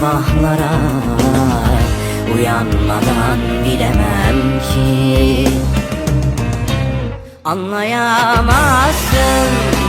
Sabahlara Uyanmadan bilemem ki. Anlayamazsın